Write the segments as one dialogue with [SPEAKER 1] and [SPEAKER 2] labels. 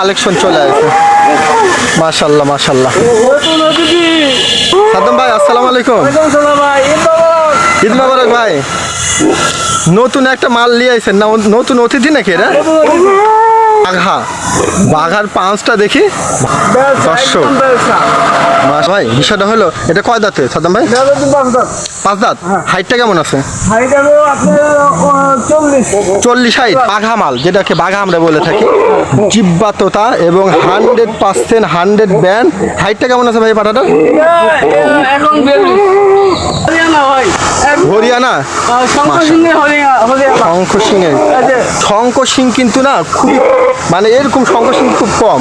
[SPEAKER 1] Collection চলে আসে। মাশাল্লাহ মাশাল্লাহ সাদম ভাই আসসালামু আলাইকুম। ঈদ মোবারক ভাই। নতুন একটা মাল নিয়ে আইছেন না নতুন অতিথি নাকি এরা? বাঘা। বাঘার পাঁচটা দেখি। দর্শক। মাস ভাই বিষয়টা হলো এটা কয় দাঁতে সাদ্দাম ভাই? পাঁচ দাঁত। হাইটটা কেমন আছে? চল্লিশ হাইট বাঘা মাল যেটাকে বাঘা আমরা বলে থাকি। জিব্বাততা এবং হান্ড্রেড পার্সেন্ট হান্ড্রেড ব্যান্ড। হাইটটা কেমন আছে ভাই
[SPEAKER 2] পাঠাটা হরিয়ানা? শঙ্কর সিং এর
[SPEAKER 1] শঙ্খ সিং কিন্তু না খুব মানে এরকম শঙ্কর সিং খুব কম।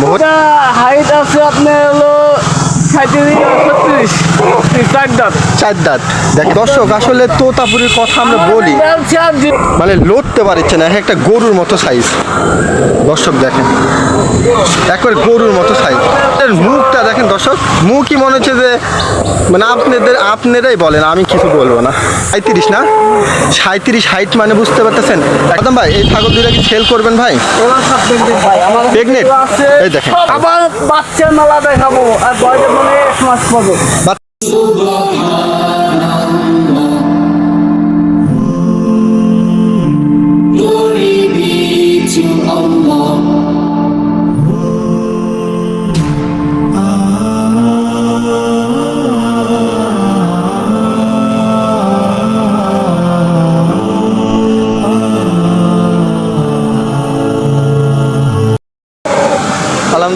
[SPEAKER 2] হাইট আছে আপনার হলো চার দাঁত।
[SPEAKER 1] দেখ দর্শক আসলে তোতাপুরির কথা আমরা বলি। মানে লড়তে পারছে না এক একটা গরুর মতো সাইজ দর্শক দেখেন। একবার গরুর মতো সাইজ এর মুখটা দেখেন দর্শক মুখই মনে হচ্ছে যে মানে আপনাদের আপনারাই বলেন আমি কিছু বলব না। সাঁত্রিশ না? সাঁত্রিশ হাইট মানে বুঝতে পারতেছেন? একদম ভাই এই ছাগল দুটা কি সেল করবেন ভাই? Pregnant? এই দেখেন।
[SPEAKER 2] আবার বাচ্চা মেলা দেখাবো আর এক মাস পরে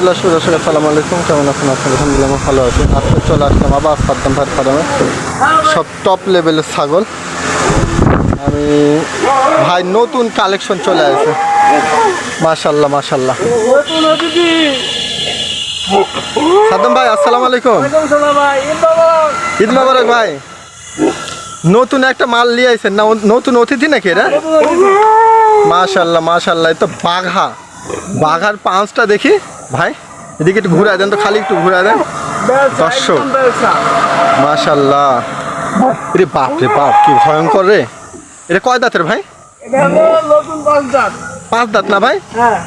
[SPEAKER 1] আলহামদুলিল্লাহ, শুভ দর্শক, আসসালামু আলাইকুম। কেমন আছেন? আলহামদুলিল্লাহ ভালো আছি। আজকে চলে আসলাম আবার সাদ্দাম ভাইয়ের ফার্মে। সব টপ লেভেলের ছাগল। আমি ভাই, নতুন কালেকশন চলে আসে মাশাল্লাহ মাশাল্লাহ সাদ্দাম ভাই, আসসালামু আলাইকুম।
[SPEAKER 2] ভাই ঈদ মোবারক।
[SPEAKER 1] ভাই। নতুন একটা মাল নিয়ে আইছেন না? নতুন অতিথি নাকি এরা। মাশাল্লাহ মাশাল্লাহ তো বাঘা। বাঘার পাঁচটা দেখি। ভাই এদিকে একটু ঘুরে দেন তো খালি একটু ঘুরে দেন। দর্শক। মাশাল্লাহ রে বাপ রে বাপ কি ভয়ঙ্কর রে। এটা কয় দাঁতের ভাই?
[SPEAKER 2] পাঁচ দাঁত।
[SPEAKER 1] না ভাই?
[SPEAKER 2] হ্যাঁ।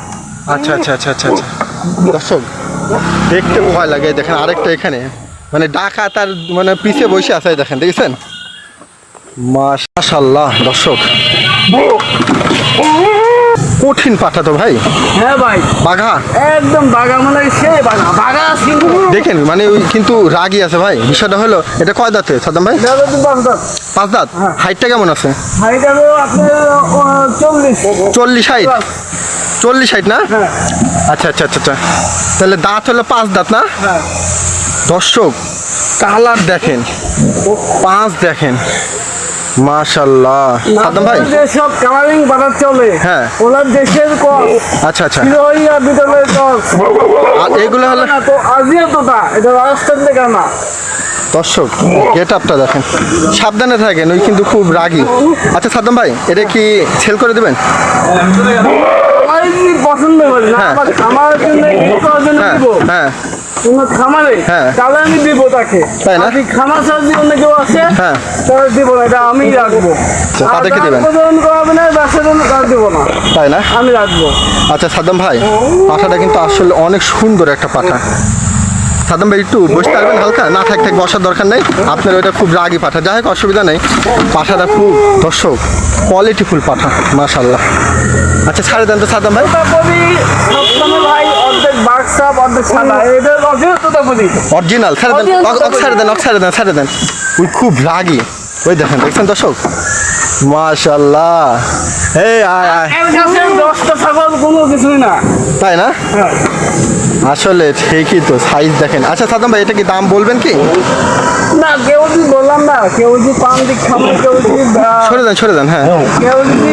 [SPEAKER 1] আচ্ছা আচ্ছা আচ্ছা আচ্ছা আচ্ছা। দর্শক দেখতে ভয় লাগে দেখেন আরেকটা এখানে। মানে ডাকা তার মানে পিছিয়ে বসে আছে দেখেন দেখেছেন? মাশাল্লাহ দর্শক। কঠিন পাঠা তো ভাই।
[SPEAKER 2] হ্যাঁ ভাই।
[SPEAKER 1] বাঘা?
[SPEAKER 2] একদম বাঘা মানে সে বাঘা। বাঘা সিংহ
[SPEAKER 1] দেখেন মানে ওই কিন্তু রাগি আছে ভাই। বিষয়টা হলো এটা কয় দাঁতে সাদ্দাম ভাই?
[SPEAKER 2] পাঁচ দাঁত।
[SPEAKER 1] পাঁচ দাঁত? হাইটটা কেমন আছে?
[SPEAKER 2] হাইট হলো আপনার চল্লিশ।
[SPEAKER 1] চল্লিশ হাইট? চল্লিশ হাইট না?
[SPEAKER 2] হ্যাঁ।
[SPEAKER 1] আচ্ছা আচ্ছা আচ্ছা আচ্ছা। তাহলে দাঁত হলো পাঁচ দাঁত না?
[SPEAKER 2] হ্যাঁ।
[SPEAKER 1] দর্শক কালার দেখেন। পাঁচ দেখেন। সাদ্দাম ভাই?
[SPEAKER 2] যেসব কালারিং চলে।
[SPEAKER 1] হ্যাঁ।
[SPEAKER 2] দেশের
[SPEAKER 1] আচ্ছা আচ্ছা।
[SPEAKER 2] হিরোইয়া
[SPEAKER 1] এগুলো হলো
[SPEAKER 2] না তো আজিয়া এটা রাজস্থান থেকে না
[SPEAKER 1] দর্শক গেট আপটা দেখেন। সাবধানে থাকেন ওই কিন্তু খুব রাগী। আচ্ছা সাদ্দাম ভাই এটা কি সেল করে দেবেন?
[SPEAKER 2] পছন্দ করি? না
[SPEAKER 1] হ্যাঁ।
[SPEAKER 2] আমার জন্য
[SPEAKER 1] হ্যাঁ হ্যাঁ।
[SPEAKER 2] খামারে
[SPEAKER 1] হ্যাঁ।
[SPEAKER 2] তাহলে আমি দিব তাকে। যদি খামার অন্য কেউ
[SPEAKER 1] হ্যাঁ।
[SPEAKER 2] তাহলে দিব না এটা আমি রাখব। আর
[SPEAKER 1] তাদেরকে
[SPEAKER 2] যার
[SPEAKER 1] দিবেন?
[SPEAKER 2] করাবে না ব্যবসা জন্য তার দিব না।
[SPEAKER 1] তাই না?
[SPEAKER 2] আমি রাখব।
[SPEAKER 1] আচ্ছা সাদ্দাম ভাই পাঠাটা কিন্তু আসলে অনেক সুন্দর একটা পাঠা। সাদ্দাম ভাই একটু বসতে পারবেন হালকা? না থাক থাক বসার দরকার নেই। আপনার ওইটা খুব রাগি পাঠা। যাই হোক অসুবিধা নেই। পাঠাটা খুব দর্শক কোয়ালিটিফুল পাঠা মাশাল্লাহ আচ্ছা ছাড়ে দেন তো সাদ্দাম ভাই।
[SPEAKER 2] ভাই অর্ধেক বাক্সাপ অর্ধেক সাদা। এটা অর্ধেক তোতাপুরি
[SPEAKER 1] অরিজিনাল ছেড়ে দেন ছাড়ে দেন ছেড়ে দেন ছেড়ে দেন। ওই খুব রাগি। ওই দেখেন দেখছেন দর্শক? মাশাল্লাহ এই আয় আয়।
[SPEAKER 2] দশটা ছাগল কোনো কিছুই না।
[SPEAKER 1] তাই না?
[SPEAKER 2] হ্যাঁ।
[SPEAKER 1] আসলে ঠিকই তো সাইজ দেখেন। আচ্ছা সাদ্দাম ভাই এটা কি দাম বলবেন কি?
[SPEAKER 2] না কেউ যদি বললাম না কেউ যদি পান দিক খামার কেউ যদি
[SPEAKER 1] সরে দেন সরে দেন হ্যাঁ।
[SPEAKER 2] কেউ যদি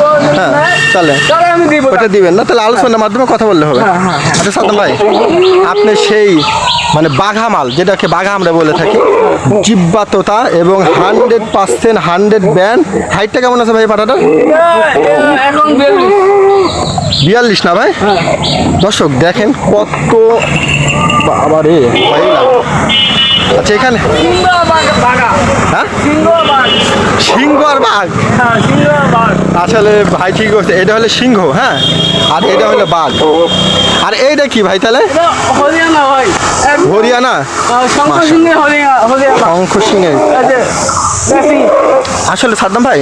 [SPEAKER 2] জন্য
[SPEAKER 1] হ্যাঁ, তাহলে?
[SPEAKER 2] তাহলে আমি দিব
[SPEAKER 1] ওটা দিবেন না তাহলে আলোচনার মাধ্যমে কথা বললে হবে।
[SPEAKER 2] হ্যাঁ, হ্যাঁ।
[SPEAKER 1] আচ্ছা সাদ্দাম ভাই আপনি সেই মানে বাঘা মাল যেটাকে বাঘা আমরা বলে থাকি জিব্বাততা এবং হান্ড্রেড পার্সেন্ট হান্ড্রেড ব্যান হাইটটা কেমন আছে ভাই পাটাটা?
[SPEAKER 2] এটা, এটা এখন
[SPEAKER 1] বিয়াল্লিশ। না ভাই? দর্শক দেখেন কত বাবা রে ভয়ই লাগে। আচ্ছা এখানে।
[SPEAKER 2] সিংহ
[SPEAKER 1] হ্যাঁ?
[SPEAKER 2] সিংহ
[SPEAKER 1] আর বাঘ। আসলে ভাই ঠিক বলছে, এটা হলো সিংহ হ্যাঁ? আর এটা হলো বাঘ। আর এইটা কি ভাই তাহলে?
[SPEAKER 2] হরিয়ানা হয়
[SPEAKER 1] হরিয়ানা?
[SPEAKER 2] শঙ্কর
[SPEAKER 1] সিংয়ের আসলে সাদ্দাম ভাই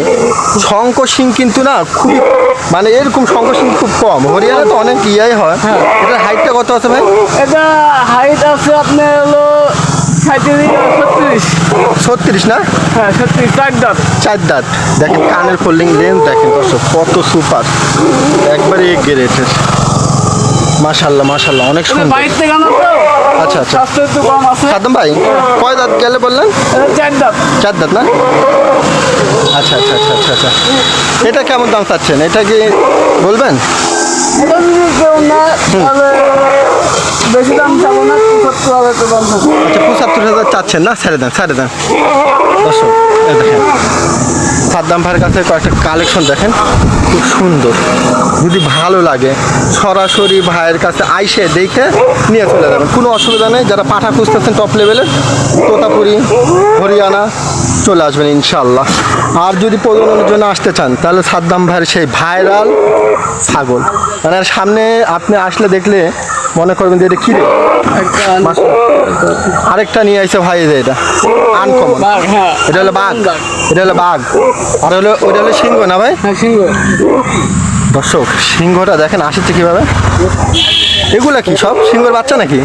[SPEAKER 1] শঙ্খ সিং কিন্তু না খুবই মানে এরকম শঙ্খ সিং খুব কম। হরিয়ানা তো অনেক ইয়াই হয়। এটার হাইটটা কত আছে ভাই?
[SPEAKER 2] এটা হাইট আছে আপনার হলো ছত্রিশ।
[SPEAKER 1] না?
[SPEAKER 2] হ্যাঁ ছত্রিশ চার দাঁত।
[SPEAKER 1] চার দাঁত। দেখেন কানের ফোল্ডিং লেন্স দেখেন দর্শক কত সুপার। একবারে গ্রেটের মাশাল্লাহ মাশাল্লাহ অনেক সুন্দর। আচ্ছা আচ্ছা।
[SPEAKER 2] স্বাস্থ্য একটু কম আছে।
[SPEAKER 1] সাদ্দাম ভাই কয় দাঁত গেলে বললেন?
[SPEAKER 2] চার দাঁত।
[SPEAKER 1] চার দাঁত না? আচ্ছা আচ্ছা আচ্ছা আচ্ছা আচ্ছা। এটা কেমন দাম চাচ্ছেন? এটা কি বলবেন?
[SPEAKER 2] এটা যদি কেউ না তাহলে বেশি দাম চাবো না সত্তর হাজার তো দাম
[SPEAKER 1] আচ্ছা পঁচাত্তর হাজার চাচ্ছেন না? ছেড়ে দেন ছেড়ে দেন। দর্শক দেখেন, সাদ্দাম ভাইয়ের কাছে কয়েকটা কালেকশন দেখেন, খুব সুন্দর। যদি ভালো লাগে, সরাসরি ভাইয়ের কাছে আইসে দেখে নিয়ে চলে যাবেন। কোনো অসুবিধা নেই, যারা পাঠা খুঁজতেছেন টপ লেভেলের তোতাপুরি, হরিয়ানা চলে আসবেন ইনশাল্লাহ আর যদি প্রজননের জন্য আসতে চান, তাহলে সাদ্দাম ভাইয়ের সেই ভাইরাল ছাগল। মানে সামনে আপনি আসলে দেখলে মনে করবেন যে এটা কী রে? আরেকটা নিয়ে আইসে ভাই যে এটা। আনকমন।
[SPEAKER 2] বাঘ হ্যাঁ।
[SPEAKER 1] এটা হলো বাঘ। এটা হলো বাঘ। আর হলো ওটা হলো সিংহ না ভাই?
[SPEAKER 2] হ্যাঁ সিংহ।
[SPEAKER 1] দর্শক সিংহটা দেখেন আসছে কীভাবে? এগুলা কি সব সিংহের বাচ্চা নাকি?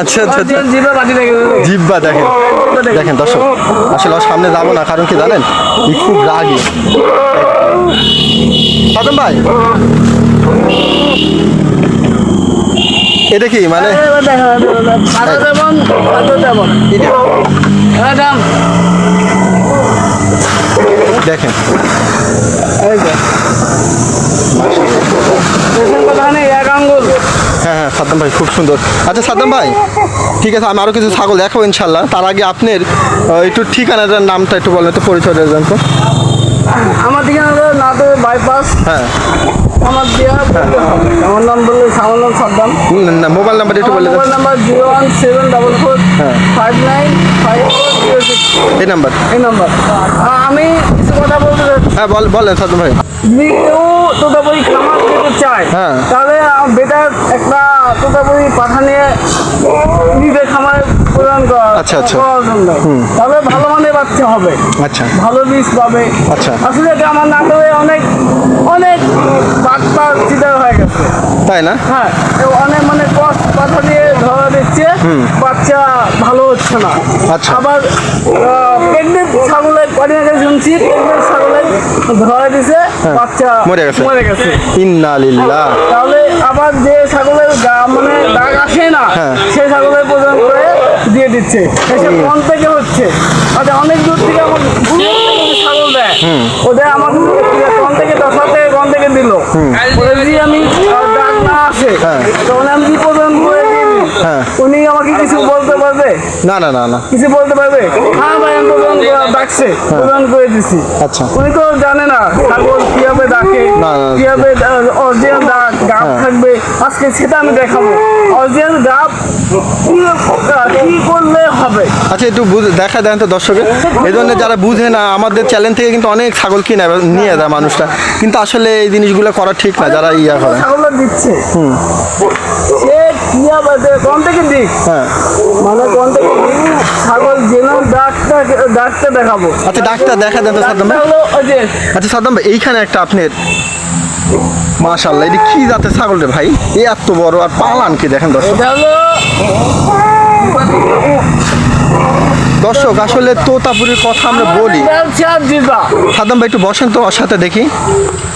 [SPEAKER 1] আচ্ছা আচ্ছা আচ্ছা। জিব্বা দেখেন। দেখেন। দর্শক আসলে সামনে যাব না কারণ কি জানেন? খুব রাগি। সাদম ভাই। এটা কি মানে
[SPEAKER 2] যেমন,
[SPEAKER 1] দেখেন। হ্যাঁ হ্যাঁ সাদ্দাম ভাই খুব সুন্দর। আচ্ছা সাদ্দাম ভাই ঠিক আছে আমি আরও কিছু ছাগল দেখাবো ইনশাল্লাহ তার আগে আপনার একটু ঠিকানাটার নামটা একটু বলেন তো পরিচয় দেন তো।
[SPEAKER 2] আমার দিকে নাটোর বাইপাস
[SPEAKER 1] হ্যাঁ।
[SPEAKER 2] আমার দিয়া আমার নাম বললে আমার নাম সাদ্দাম।
[SPEAKER 1] না, মোবাইল নাম্বারটা একটু বলে
[SPEAKER 2] mobile number zero one seven double four
[SPEAKER 1] হ্যাঁ।
[SPEAKER 2] ফাইভ নাইন ফাইভ ফোর
[SPEAKER 1] এই নাম্বার।
[SPEAKER 2] এই নাম্বার। আমি কিছু কথা বলতে
[SPEAKER 1] হ্যাঁ বল বলেন সাধু ভাই।
[SPEAKER 2] কেউ তোতাপুরি খামার দিতে চায়
[SPEAKER 1] হ্যাঁ।
[SPEAKER 2] তাহলে বেটার একটা তোতাপুরি পাঠা নিয়ে নিজের খামারে প্রদান করা
[SPEAKER 1] আচ্ছা, আচ্ছা।
[SPEAKER 2] তাহলে ভালো মানের বাচ্চা হবে
[SPEAKER 1] আচ্ছা
[SPEAKER 2] ভালো বীজ পাবে
[SPEAKER 1] আচ্ছা।
[SPEAKER 2] আসলে আমার নাটোরে অনেক অনেক বাচ্চা চিটার হয়ে গেছে
[SPEAKER 1] তাই না
[SPEAKER 2] হ্যাঁ অনেক মানে কষ্ট পাঠা দিয়ে ধরা দিচ্ছে বাচ্চা ভালো হচ্ছে না
[SPEAKER 1] আচ্ছা।
[SPEAKER 2] আবার প্রেগনেন্ট ছাগলের কদিন আগে শুনছি প্রেগনেন্ট ছাগলের ধরা দিছে বাচ্চা
[SPEAKER 1] হ্যাঁ। মরে গেছে।
[SPEAKER 2] মরে গেছে।
[SPEAKER 1] ইন্না
[SPEAKER 2] তাহলে আবার যে ছাগলের মানে দাগ আসে না
[SPEAKER 1] হ্যাঁ।
[SPEAKER 2] সেই ছাগলের দিয়ে দিচ্ছে। কোন থেকে হচ্ছে। আচ্ছা অনেক দূর থেকে আমার ছাগল দেয়। ওদের আমার কোন থেকে দশা থেকে কোন থেকে দিল? ওদের যদি আমি দাগ না আসে।
[SPEAKER 1] হ্যাঁ।
[SPEAKER 2] তখন আমি কি প্রদান করে
[SPEAKER 1] হ্যাঁ।
[SPEAKER 2] উনি আমাকে কিছু বলতে পারবে?
[SPEAKER 1] না না না না।
[SPEAKER 2] কিছু বলতে পারবে? হ্যাঁ ভাই আমি প্রদান ডাকছে। প্রদান করে দিছি।
[SPEAKER 1] আচ্ছা।
[SPEAKER 2] উনি তো জানে না ছাগল কীভাবে ডাকে। অরিজিনাল ডাক থাকবে। আজকে সেটা আমি দেখাবো। অরিজিনাল কি কি করলে হবে?
[SPEAKER 1] আচ্ছা একটু বুঝে দেখা দেন তো দর্শকে এই জন্য যারা বুঝে না আমাদের চ্যানেল থেকে কিন্তু অনেক ছাগল কিনে নিয়ে যায় মানুষটা। কিন্তু আসলে এই জিনিসগুলো করা ঠিক না যারা ইয়া করে।
[SPEAKER 2] দিচ্ছে। দিক
[SPEAKER 1] হ্যাঁ।
[SPEAKER 2] মানে দিক ছাগল ডাকটা ডাকটা দেখাবো।
[SPEAKER 1] আচ্ছা ডাক্তার দেখা দেন তো সাদ্দাম ভাই। আচ্ছা সাদ্দাম ভাই এইখানে একটা আপনার মাশাল্লাহ এটি কি জাতের ছাগল রে ভাই? এই এত বড় আর পালান কি দেখেন দর্শক? দর্শক আসলে তোতাপুরির কথা আমরা বলি। সাদ্দাম ভাই একটু বসেন তো ওর সাথে দেখি।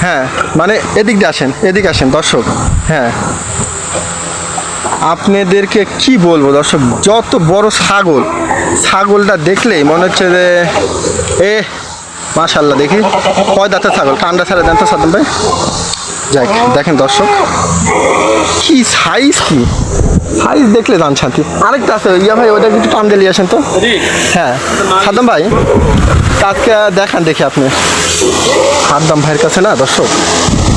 [SPEAKER 1] হ্যাঁ মানে এদিক দিয়ে আসেন এদিকে আসেন দর্শক। হ্যাঁ। আপনাদেরকে কি বলব দর্শক, যত বড় ছাগল, ছাগলটা দেখলেই মনে হচ্ছে যে, এ মাশাল্লাহ দেখি। কয় দাঁতের ছাগল? ঠান্ডা ছাড়া দেন তো সাদম ভাই। যাই দেখেন দর্শক। কি সাইজ কি? সাইজ দেখলে দান শান্তি। আরেকটা আছে, ইয়া ভাই ওটা কিছু টান দিলে আসেন তো। হ্যাঁ। সাদ্দাম ভাই আজকে দেখান দেখি আপনি। সাদ্দাম ভাইয়ের কাছে না, দর্শক,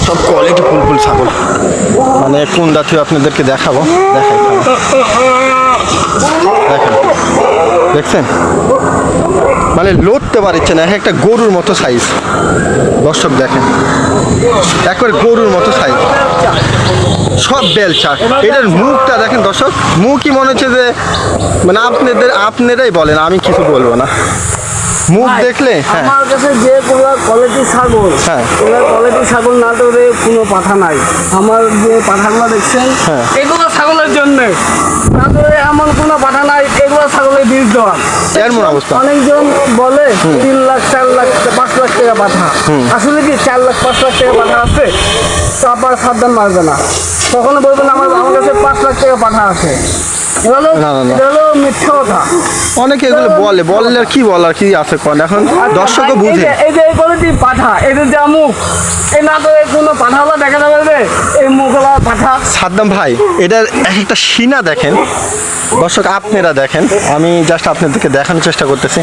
[SPEAKER 1] সব কোয়ালিটি ফুল ফুল ছাগল। মানে কোন জাতীয় আপনাদেরকে দেখাবো? দেখাই। দেখেন। দেখছেন? মানে লড়তে পারছে না এক একটা গরুর মতো সাইজ দর্শক দেখেন একবার গরুর মতো সাইজ সব বেলচা এটার মুখটা দেখেন দর্শক মুখই মনে হচ্ছে যে মানে আপনাদের আপনারাই বলেন আমি কিছু বলব না। মুখ দেখলে হ্যাঁ।
[SPEAKER 2] আমার কাছে যে কোনো কোয়ালিটি ছাগল
[SPEAKER 1] হ্যাঁ।
[SPEAKER 2] কোয়ালিটি ছাগল না ধরে কোনো পাঠা নাই। আমার যে পাঠাগুলো দেখছেন
[SPEAKER 1] হ্যাঁ।
[SPEAKER 2] এগুলো ছাগলের জন্য। এমন কোনো পাঠা নাই ছাগলের বীজ দেওয়ান।
[SPEAKER 1] এমন অবস্থা।
[SPEAKER 2] অনেকজন বলে তিন লাখ চার লাখ পাঁচ লাখ টাকা পাঠা। আসলে কি চার লাখ পাঁচ লাখ টাকা পাঠা আছে? তো আপনার সাবধান মারবে না। তখন বলবেন আমার আমার কাছে পাঁচ লাখ টাকা পাঠা আছে।
[SPEAKER 1] অনেকে এগুলো বলে বললে আর কি বলার কি আছে কোন? এখন দর্শকও বুঝে।
[SPEAKER 2] এই যে এই কোয়ালিটি পাঠা এদের যা মুখ এই না তো এই কোনো পাঠাওয়ালা দেখা যাবে রে এই মুখওয়ালা পাঠা।
[SPEAKER 1] সাদ্দাম ভাই এটার এক একটা সিনা দেখেন। দর্শক আপনারা দেখেন। আমি জাস্ট আপনাদেরকে দেখানোর চেষ্টা করতেছি।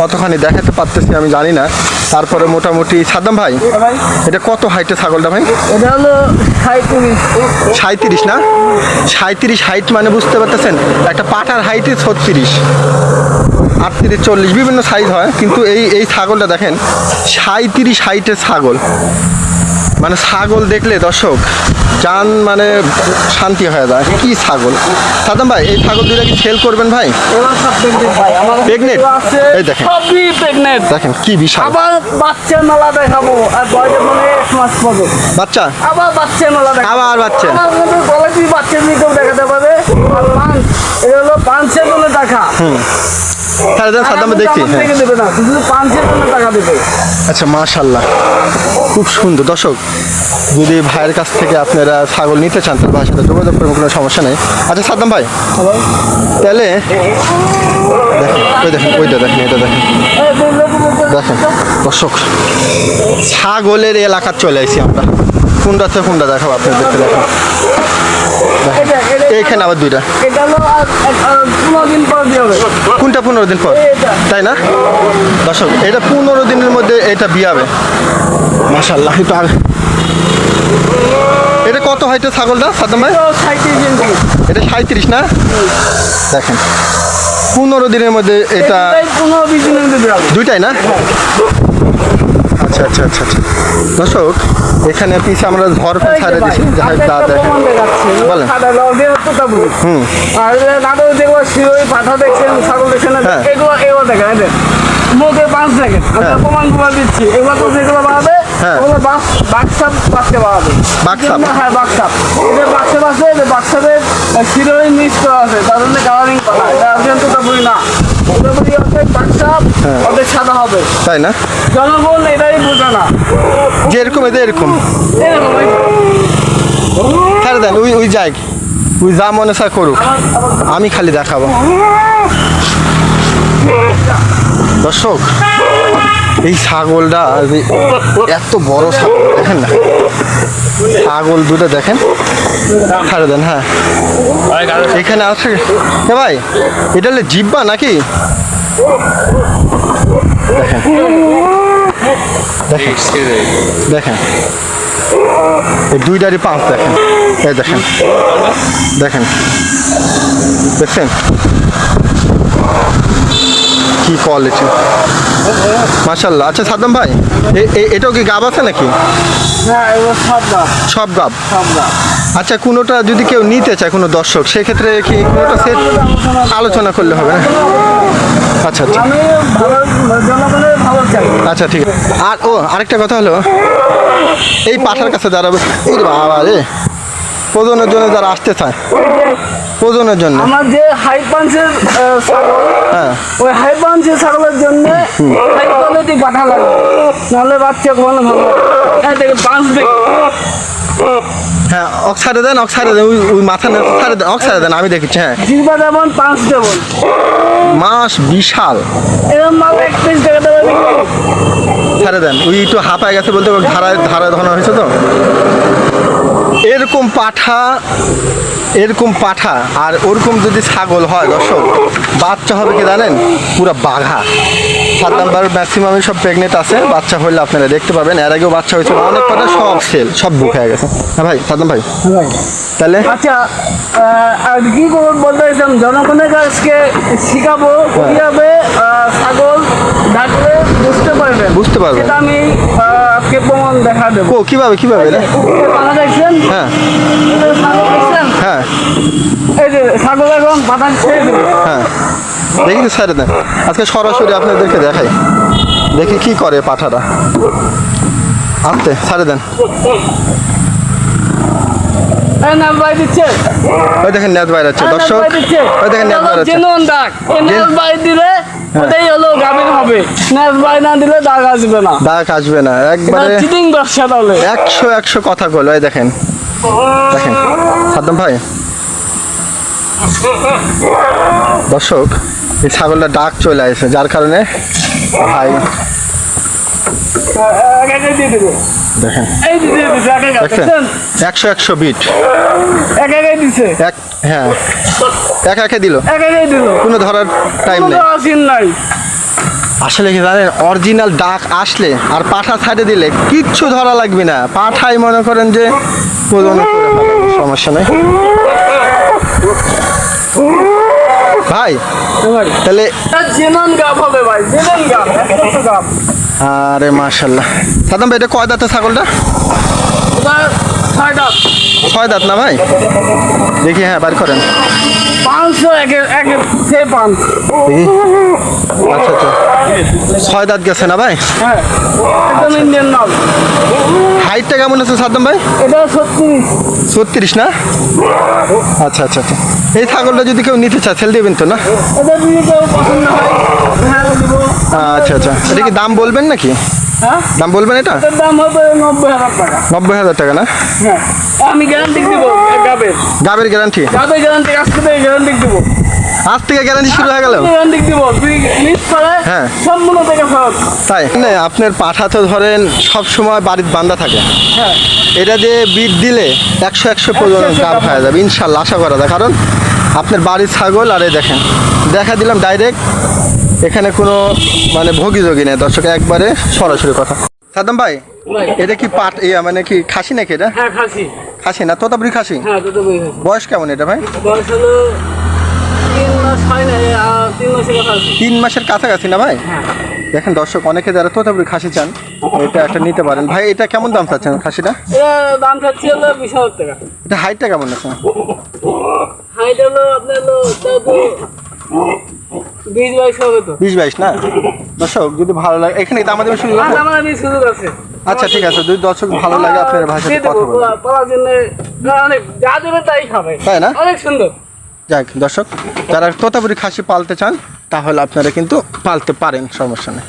[SPEAKER 1] কতখানি দেখাতে পারতেছি আমি জানি না। তারপরে মোটামুটি সাদ্দাম ভাই
[SPEAKER 2] ভাই।
[SPEAKER 1] এটা কত হাইটে ছাগলটা ভাই?
[SPEAKER 2] এটা হলো সাঁত্রিশ
[SPEAKER 1] সাঁত্রিশ না? সাঁত্রিশ হাইট মানে বুঝতে পারতেছেন? একটা পাটার হাইটে ছত্রিশ, আটত্রিশ, চল্লিশ, বিভিন্ন সাইজ হয়, কিন্তু এই এই ছাগলটা দেখেন সাঁত্রিশ হাইটের ছাগল। মানে ছাগল দেখলে দর্শক জান মানে শান্তি হয়ে যায়। কি ছাগল? সাদাম ভাই এই ছাগল দুটা কি সেল করবেন ভাই?
[SPEAKER 2] প্রেগনেন্ট
[SPEAKER 1] এই দেখেন।
[SPEAKER 2] সবই প্রেগনেন্ট
[SPEAKER 1] দেখেন কি বিশাল
[SPEAKER 2] আবার বাচ্চা মেলা দেখাবো আর বয়সে মানে এক মাস
[SPEAKER 1] বাচ্চা?
[SPEAKER 2] আবার বাচ্চা মেলা দেখাবো।
[SPEAKER 1] আবার বাচ্চা।
[SPEAKER 2] কিন্তু কোয়ালিটি বাচ্চা দিকেও দেখাতে পারে আর পাঁচ এটা হলো টাকা।
[SPEAKER 1] ভাই দেখছি হ্যাঁ। আচ্ছা মাশাল্লাহ খুব সুন্দর। দর্শক, যদি ভাইয়ের কাছ থেকে আপনারা ছাগল নিতে চান তাহলে ভাইয়ের সাথে যোগাযোগ করবেন, কোনো সমস্যা নেই। আচ্ছা সাদ্দাম ভাই, তাহলে দেখেন ওই দেখেন, ওইটা দেখেন, এটা দেখেন। দেখেন, দর্শক, ছাগলের এলাকা চলে আসি আমরা। কোনটা থেকে কোনটা দেখাবো আপনাদেরকে দেখেন। এইখানে আবার দুইটা।
[SPEAKER 2] আর আর- আর
[SPEAKER 1] কোনটা পনেরো দিন পর? তাই না? দর্শক এটা পনেরো দিনের মধ্যে এটা বিয়াবে মাশাল্লাহ একটু আগে। এটা কত হাইটের ছাগলটা সাদ্দাম ভাই? এটা সাঁত্রিশ না? দেখেন পনেরো দিনের মধ্যে এটা দুইটাই না? আচ্ছা আচ্ছা আচ্ছা আচ্ছা দর্শক এখানে পিছে আমরা ঝড় ছাড়ে দিছি যাই দা দেখেন বলেন।
[SPEAKER 2] তোতাপুরি। আর নাটক দেখব শিরোই পাঠা দেখছেন ছাগল দেখছেন
[SPEAKER 1] হ্যাঁ।
[SPEAKER 2] এগুলো এগুলো দেখেন মুখে পাঁচ দেখেন আমরা
[SPEAKER 1] হ্যাঁ।
[SPEAKER 2] প্রমাণগুলো দিচ্ছি এগুলো তো যেগুলো বাড়াবে
[SPEAKER 1] হ্যাঁ।
[SPEAKER 2] ওগুলো বাক্সাপ বাচ্চা বাড়াবে
[SPEAKER 1] বাকসাপ?
[SPEAKER 2] হ্যাঁ বাক্সাপ এদের বাক্সাপ আছে এদের বাক্সাপের শিরোই মিক্স করা আছে তার জন্য কালারিং করা এটা তোতাপুরি না
[SPEAKER 1] হ্যাঁ।
[SPEAKER 2] অর্ধেক সাদা হবে।
[SPEAKER 1] তাই না?
[SPEAKER 2] জনগণ এটাই বোঝে না।
[SPEAKER 1] যেরকম এদের এরকম। ছাড়ে দেন ওই ওই যাই। ওই যা মনে চায় করুক। আমি খালি দেখাবো। দর্শক এই ছাগলটা এত বড় ছাগল দেখেন না? ছাগল দুটো দেখেন। ছাড়ে দেন হ্যাঁ। এখানে আছে। ভাই এটা হলে জিব্বা নাকি? দেখেন। দেখেন। এই দুইটারই পাঁচ দেখেন। এই দেখেন। দেখেন। দেখছেন? কি কোয়ালিটি মাশাল্লাহ আচ্ছা সাদ্দাম ভাই এটাও কি গাব আছে নাকি?
[SPEAKER 2] এগুলো সাদা
[SPEAKER 1] সব গাব। আচ্ছা কোনোটা যদি কেউ নিতে চায় কোনো দর্শক সেক্ষেত্রে কি কোনোটা সেট আলোচনা করলে হবে না? আচ্ছা আচ্ছা। আচ্ছা ঠিক আছে। আর ও আরেকটা কথা হলো এই পাঠার কাছে যারা বাবা রে প্রজনের জন্য যারা আসতে চায় প্রজনের জন্য।
[SPEAKER 2] আমার যে হাই পাঞ্চের ছাগল
[SPEAKER 1] হ্যাঁ।
[SPEAKER 2] ওই হাই পাঞ্চের ছাগলের জন্য হাই কোয়ালিটি পাঠা লাগবে নাহলে বাচ্চা কখনো ভালো পাঁচ
[SPEAKER 1] হ্যাঁ অক্সারে দেন অক্সারে দেন ওই মাথা না অক্সারে দেন অক্সারে দেন আমি দেখেছি হ্যাঁ।
[SPEAKER 2] জিরবা যেমন পাঁচ দেবন
[SPEAKER 1] মাস বিশাল।
[SPEAKER 2] এরকম মাল এক পিস টাকা দেবে
[SPEAKER 1] ছাড়ে দেন ওই একটু হাঁপায় গেছে বলতে ধারায় ধারায় ধরানো হয়েছে তো। এরকম পাঠা এরকম পাঠা আর ওরকম যদি ছাগল হয় দর্শক বাচ্চা হবে কি জানেন? পুরো বাঘা। সাত নাম্বার ম্যাক্সিমামই সব প্রেগনেন্ট আছে বাচ্চা হলে আপনারা দেখতে পাবেন। এর আগেও বাচ্চা হয়েছিল অনেক পাঠা সব সেল সব বুক হয়ে গেছে। হ্যাঁ ভাই সাদ্দাম ভাই? তাহলে?
[SPEAKER 2] আচ্ছা আর কি করব বলতে চাইছিলাম জনগণের কাছকে শিখাবো কীভাবে ছাগল ডাকলে বুঝতে পারবেন।
[SPEAKER 1] বুঝতে পারবেন।
[SPEAKER 2] সেটা আমি আজকে প্রমাণ দেখা দেবো।
[SPEAKER 1] কীভাবে কীভাবে
[SPEAKER 2] পাতা
[SPEAKER 1] হ্যাঁ। হ্যাঁ।
[SPEAKER 2] এই যে ছাগল
[SPEAKER 1] হ্যাঁ। দেখি তো ছেড়ে দেন। আজকে সরাসরি আপনাদেরকে দেখাই। দেখি কি করে পাঠাটা আনতে ছেড়ে দেন। ওই দেখেন নেট বাইরে দর্শক ওই দেখেন নেট বাইরে আছে
[SPEAKER 2] জেনুন ডাক। এই নাচ বাই দিলে ওটাই হলো গাভীর হবে। নাচ বাই না দিলে দাগ আসবে না।
[SPEAKER 1] ডাক আসবে না। একবারে
[SPEAKER 2] চিটিং ব্যবসা তাহলে।
[SPEAKER 1] একশো একশো কথা দেখেন। দেখেন সাদ্দাম ভাই। দর্শক এই ছাগলটা ডাক চলে আসে যার কারণে ভাই দেখেন। একশো একশো বিট।
[SPEAKER 2] এক একাই দিছে।
[SPEAKER 1] এক হ্যাঁ। এক একে দিল?
[SPEAKER 2] এক একাই দিল।
[SPEAKER 1] কোনো ধরার টাইম নেই।
[SPEAKER 2] নাই।
[SPEAKER 1] আসলে কি জানেন অরিজিনাল ডাক আসলে আর পাঠা ছাড়ে দিলে কিচ্ছু ধরা লাগবে না। পাঠাই মনে করেন যে সমস্যা নেই। ভাই তাহলে
[SPEAKER 2] জেনন গাব হবে ভাই জেনন গাব গাব।
[SPEAKER 1] আরে মাশাল্লাহ। সাদাম ভাই এটা কয় দাঁতের ছাগলটা?
[SPEAKER 2] ওটা ছয়টা
[SPEAKER 1] ছয় দাঁত না ভাই? দেখি হ্যাঁ বার করেন।
[SPEAKER 2] পাঁচশো একে একে সে পান।
[SPEAKER 1] আচ্ছা আচ্ছা। ছয় দাঁত গেছে না ভাই?
[SPEAKER 2] হ্যাঁ। ইন্ডিয়ান নাম
[SPEAKER 1] হাইটটা কেমন আছে সাদ্দাম ভাই?
[SPEAKER 2] এটা
[SPEAKER 1] ছত্রিশ। না? আচ্ছা আচ্ছা আচ্ছা। এই ছাগলটা যদি কেউ নিতে চায় সেল দেবেন তো না?
[SPEAKER 2] হয় হ্যাঁ
[SPEAKER 1] আচ্ছা আচ্ছা। এটা কি দাম বলবেন নাকি?
[SPEAKER 2] হ্যাঁ
[SPEAKER 1] দাম বলবেন এটা?
[SPEAKER 2] দাম হবে নব্বই হাজার টাকা।
[SPEAKER 1] নব্বই হাজার টাকা না?
[SPEAKER 2] হ্যাঁ। আমি গ্যারান্টি দিব গাবের।
[SPEAKER 1] গাবের গ্যারান্টি
[SPEAKER 2] গাবের গ্যারান্টি আজকে থেকে গ্যারান্টি দিব।
[SPEAKER 1] আজ থেকে গ্যারান্টি শুরু হয়ে গেল?
[SPEAKER 2] গ্যারান্টি দিব।
[SPEAKER 1] হ্যাঁ।
[SPEAKER 2] সম্পূর্ণ থেকে
[SPEAKER 1] তাই? না আপনার পাঠা তো ধরেন সব সময় বাড়ির বান্দা থাকে।
[SPEAKER 2] হ্যাঁ।
[SPEAKER 1] এটা দিয়ে বিট দিলে একশো একশো পর্যন্ত কাপ হয়ে যাবে। ইনশাল্লাহ আশা করা যায়। কারণ আপনার বাড়ির ছাগল আর এই দেখেন দেখা দিলাম ডাইরেক্ট এখানে কোনো মানে ভোগী যোগী নেই দর্শক একবারে সরাসরি কথা। সাদ্দাম ভাই। এটা কি পাট ইয়া মানে কি খাসি নাকি এটা?
[SPEAKER 2] হ্যাঁ খাসি।
[SPEAKER 1] খাসি না তোতাপুরি খাসি?
[SPEAKER 2] হ্যাঁ খাসি।
[SPEAKER 1] বয়স কেমন এটা ভাই?
[SPEAKER 2] বয়স হলো তিন মাসের
[SPEAKER 1] কাছাকাছি। না ভাই?
[SPEAKER 2] হ্যাঁ।
[SPEAKER 1] দেখেন দর্শক অনেকে যারা তোতাপুরি খাসি চান এটা একটা নিতে পারেন। ভাই এটা কেমন দাম চাচ্ছেন খাসিটা?
[SPEAKER 2] দাম চাচ্ছি হলো বিশ হাজার টাকা।
[SPEAKER 1] এটা হাইটটা কেমন আছে?
[SPEAKER 2] হাইট হলো আপনার বিশ বাইশ
[SPEAKER 1] না? দর্শক যদি ভালো লাগে এখানে তো আমাদের
[SPEAKER 2] সুযোগ আছে।
[SPEAKER 1] আচ্ছা ঠিক আছে যদি দর্শক ভালো লাগে আপনার ভাষাতে কথা
[SPEAKER 2] তাই খাবে।
[SPEAKER 1] তাই না?
[SPEAKER 2] অনেক সুন্দর।
[SPEAKER 1] যাক দর্শক যারা তোতাপুরি খাসি পালতে চান তাহলে আপনারা কিন্তু পালতে পারেন সমস্যা নেই।